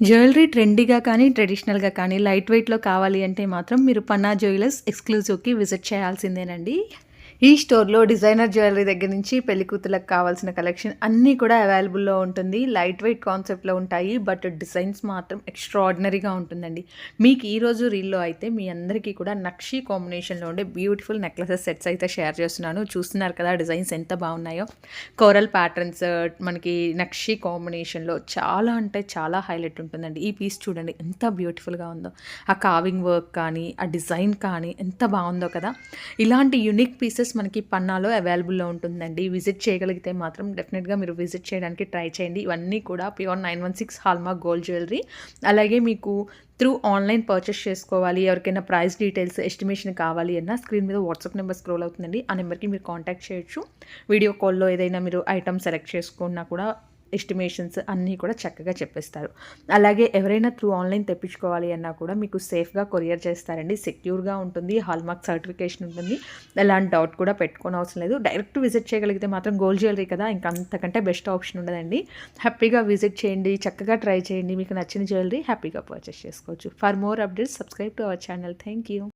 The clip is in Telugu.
జ్యువెలరీ ట్రెండీగా కానీ ట్రెడిషనల్గా కానీ లైట్ వెయిట్లో కావాలి అంటే మాత్రం మీరు పన్నా జ్యువెలర్స్ ఎక్స్క్లూజివ్కి విజిట్ చేయాల్సిందేనండి. ఈ స్టోర్లో డిజైనర్ జ్యువెలరీ దగ్గర నుంచి పెళ్ళికూతులకు కావాల్సిన కలెక్షన్ అన్నీ కూడా అవైలబుల్లో ఉంటుంది. లైట్ వెయిట్ కాన్సెప్ట్లో ఉంటాయి. బట్ డిజైన్స్ మాత్రం ఎక్స్ట్రాడినరీగా ఉంటుందండి. మీకు ఈరోజు రీల్లో అయితే మీ అందరికీ కూడా నక్షి కాంబినేషన్లో ఉండే బ్యూటిఫుల్ నెక్లెసెస్ సెట్స్ అయితే షేర్ చేస్తున్నాను. చూస్తున్నారు కదా డిజైన్స్ ఎంత బాగున్నాయో. కోరల్ ప్యాటర్న్స్ మనకి నక్షి కాంబినేషన్లో చాలా అంటే చాలా హైలైట్ ఉంటుందండి. ఈ పీస్ చూడండి ఎంత బ్యూటిఫుల్గా ఉందో. ఆ కావింగ్ వర్క్ కానీ ఆ డిజైన్ కానీ ఎంత బాగుందో కదా. ఇలాంటి యునిక్ పీసెస్ మనకి పన్నాలో అవైలబుల్లో ఉంటుందండి. విజిట్ చేయగలిగితే మాత్రం డెఫినెట్గా మీరు విజిట్ చేయడానికి ట్రై చేయండి. ఇవన్నీ కూడా pure nine one six hallmark gold jewellery. అలాగే మీకు త్రూ ఆన్లైన్ పర్చేస్ చేసుకోవాలి. ఎవరికైనా ప్రైస్ డీటెయిల్స్ ఎస్టిమేషన్ కావాలి అన్న స్క్రీన్ మీద వాట్సాప్ నెంబర్ స్క్రోల్ అవుతుందండి. ఆ నెంబర్కి మీరు కాంటాక్ట్ చేయొచ్చు. వీడియో కాల్లో ఏదైనా మీరు ఐటమ్ సెలెక్ట్ చేసుకున్నా కూడా ఎస్టిమేషన్స్ అన్నీ కూడా చక్కగా చెప్పేస్తారు. అలాగే ఎవరైనా త్రూ ఆన్లైన్ తెప్పించుకోవాలి అన్నా కూడా మీకు సేఫ్గా కొరియర్ చేస్తారండి. సెక్యూర్గా ఉంటుంది హాల్మార్క్ సర్టిఫికేషన్ ఉంటుంది. ఎలాంటి డౌట్ కూడా పెట్టుకోని అవసరం లేదు. డైరెక్ట్ విజిట్ చేయగలిగితే మాత్రం గోల్డ్ జ్యువెలరీ కదా ఇంకా అంతకంటే బెస్ట్ ఆప్షన్ ఉండదండి. హ్యాపీగా విజిట్ చేయండి చక్కగా ట్రై చేయండి. మీకు నచ్చిన జ్యువెలరీ హ్యాపీగా పర్చేస్ చేసుకోవచ్చు. For more updates subscribe to our channel. Thank you